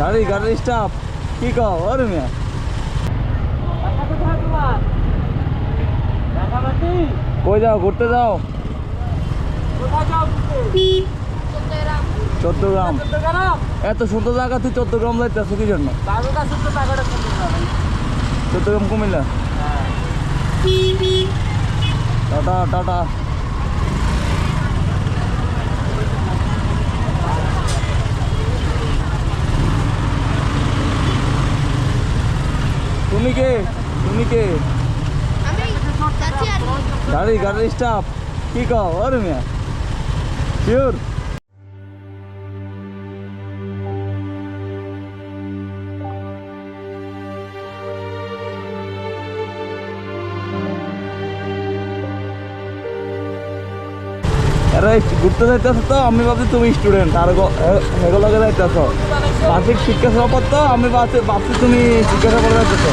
গাড়ি গাড়ির স্টাফ কি কও? ওরে মিয়া। কই যাও ঘুরতে যাও? চোদ্দ গ্রাম এত সুন্দর জায়গা তুই চোদ্দ গ্রাম যাইতেছো কি জন্য? চোদ্দ গ্রাম কুমিল্লা? Tata tata. তুমি কে? তুমি কে। গাড়ি গাড়ির স্টাফ কি কও? আর মিয়া। শিওর? আরে ঘুরতে যাইতেছো তো, আমি ভাবছি তুমি স্টুডেন্ট আর মেঘলগে যাইতেছো। বার্ষিক শিক্ষা সমাপত তো আমি ভাবছি তুমি জিজ্ঞাসা করে যাইতেছো।